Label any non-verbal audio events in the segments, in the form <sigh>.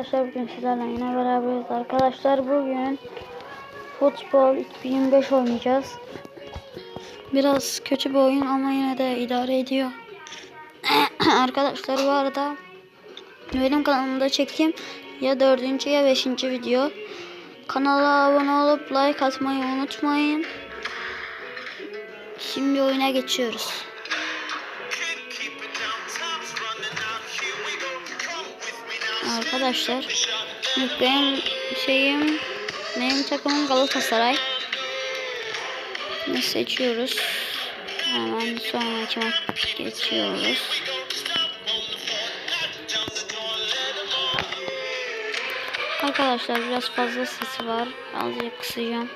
Arkadaşlar bugün sizlerle yine beraberiz. Arkadaşlar bugün futbol 2025 oynayacağız. Biraz kötü bir oyun ama yine de idare ediyor. <clears throat> Arkadaşlar bu arada benim kanalımda çektiğim ya dördüncü ya beşinci video. Kanala abone olup like atmayı unutmayın. Şimdi oyuna geçiyoruz. Arkadaşlar benim şeyim benim takımım Galatasaray. Ne seçiyoruz? Hemen sonraki maç geçiyoruz. Arkadaşlar biraz fazla sesi var. Azıcık kısacağım.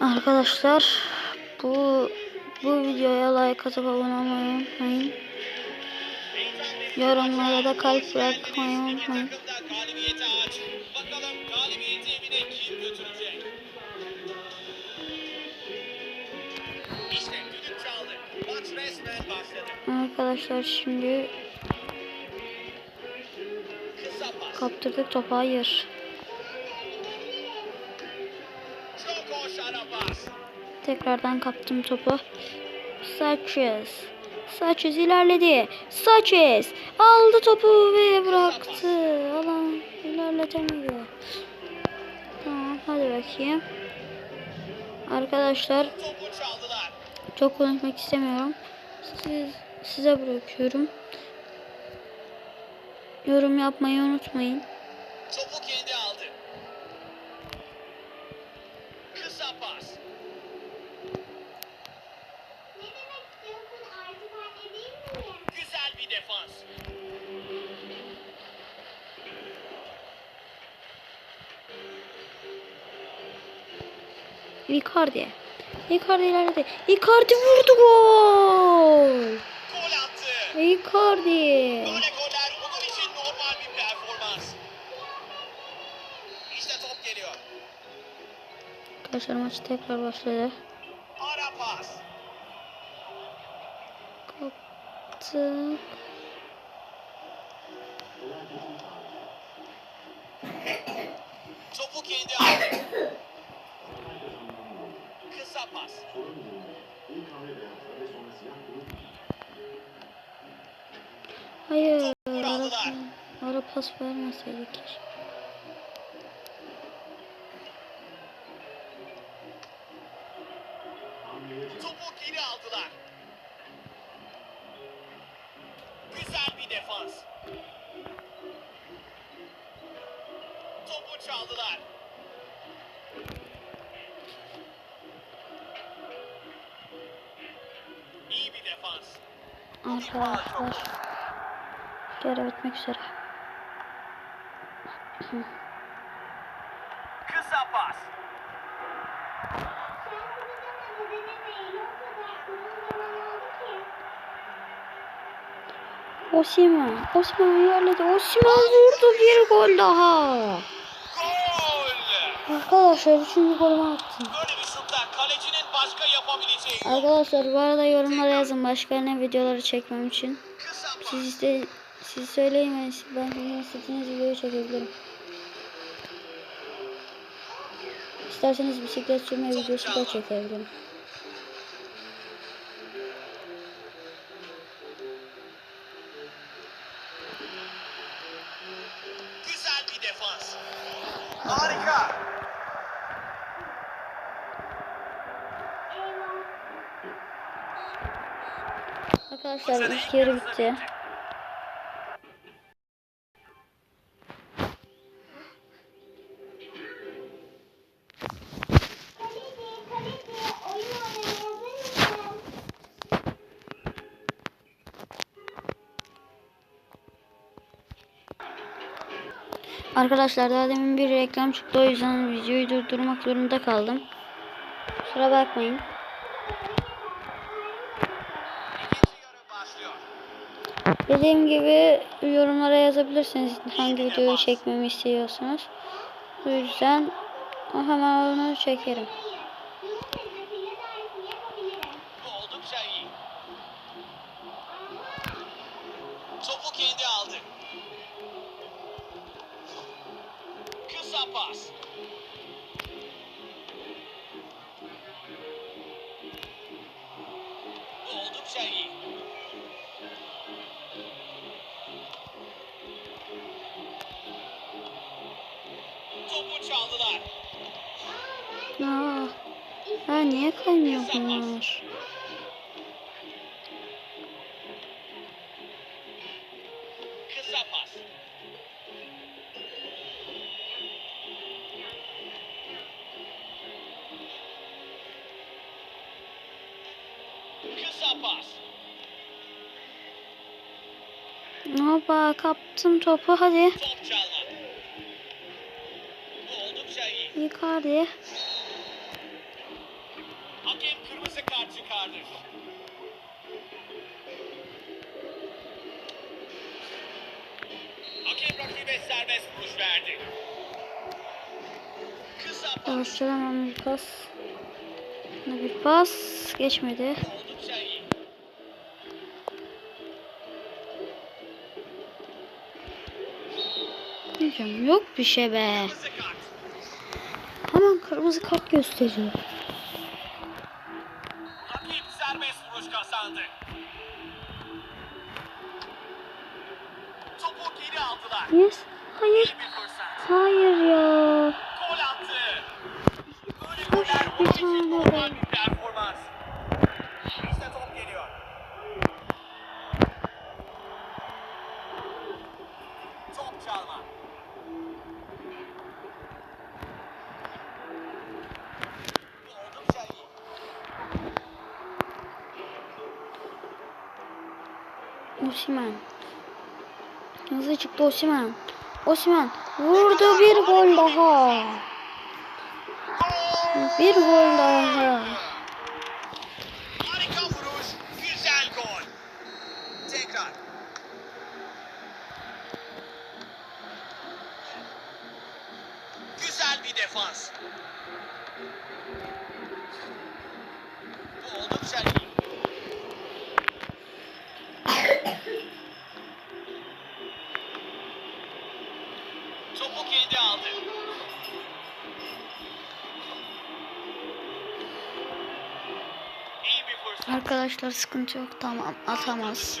Arkadaşlar bu bu videoya like atıp abone olmayı unutmayın. Yorumlara da kalp bırakmayı unutmayın. Arkadaşlar şimdi kaptırdık topu hayır. Tekrardan kaptım topu. Sanchez. Sanchez ilerledi. Sanchez aldı topu ve bıraktı. Alan ilerletemedi. Tamam hadi bakayım. Arkadaşlar çok konuşmak istemiyorum. Siz, size bırakıyorum. Yorum yapmayı unutmayın. Topu kendi aldı. Kısa pas. Güzel bir defans. Icardi. Icardi ilerledi. Icardi vurdu gol. Gol attı. Icardi. Böyle goller onun için normal bir performans. İşte top geliyor. Arkadaşlar maç tekrar başladı. Ara pas. Kaptık. Topu kendi aldı. <coughs> Kısa pas. Hayır. Ara, ara pas vermeseydik. keşke. Topu geri aldılar. Güzel bir defans. Topu çaldılar. Arkadaşlar. Görev bitmek üzere. Kısa pas. Osimhen. Osimhen ilerledi. Osimhen vurdu bir gol daha. Gol! Arkadaşlar üçüncü golümü attım. Böyle bir kalecinin başka yapabileceği yok. Arkadaşlar bu arada yorumlara yazın başka ne videoları çekmem için. Siz iste siz söyleyin ben, ben sizin istediğiniz videoyu çekebilirim. İsterseniz bisiklet sürme videosu da çekebilirim. Güzel bir defans. Harika. Arkadaşlar ilk yarı bitti. Arkadaşlar daha demin bir reklam çıktı o yüzden videoyu durdurmak zorunda kaldım. Kusura bakmayın. Dediğim gibi yorumlara yazabilirsiniz hangi videoyu çekmemi istiyorsunuz. Bu yüzden hemen onu çekerim. Topu kendi aldı. Kısa pas. Oldukça iyi. Niye kaymıyor bunlar? Hoppa kaptım topu hadi. Top çalma. Hemen bir pas. Bir pas. Geçmedi. Diyeceğim yok bir şey be. Hemen kırmızı kart gösteriyor. Rakip serbest vuruş kazandı. Topu geri aldılar. Yes. Hayır. Hayır ya. Goller bir tane normal be. bir performans. İşte top geliyor. Top çalma. Bu oldukça iyi. Osimen. Hızlı çıktı Osimen. Osimen vurdu bir gol daha. Bir gol daha. Harika vuruş, güzel gol. Tekrar. Güzel bir defans. Topu kendi aldı. Arkadaşlar sıkıntı yok tamam atamaz.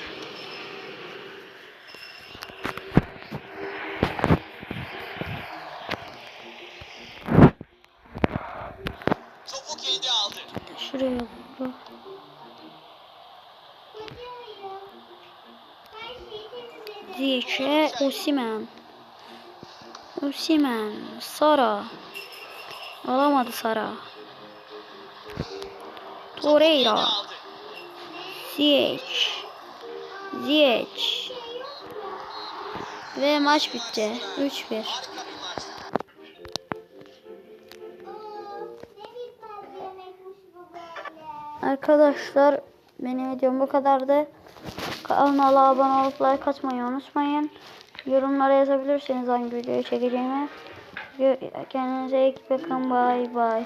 Şuraya vurdu. Ziyech'e Osimen. Osimen. Sara. Alamadı Sara. Torreira. Ziyech. Ziyech. Ve maç bitti. 3-1. Harika bir maç. Arkadaşlar benim videom bu kadardı. Kanala abone olup like atmayı unutmayın. Yorumlara yazabilirsiniz hangi videoyu çekeceğimi. Kendinize iyi bakın. Bye bye.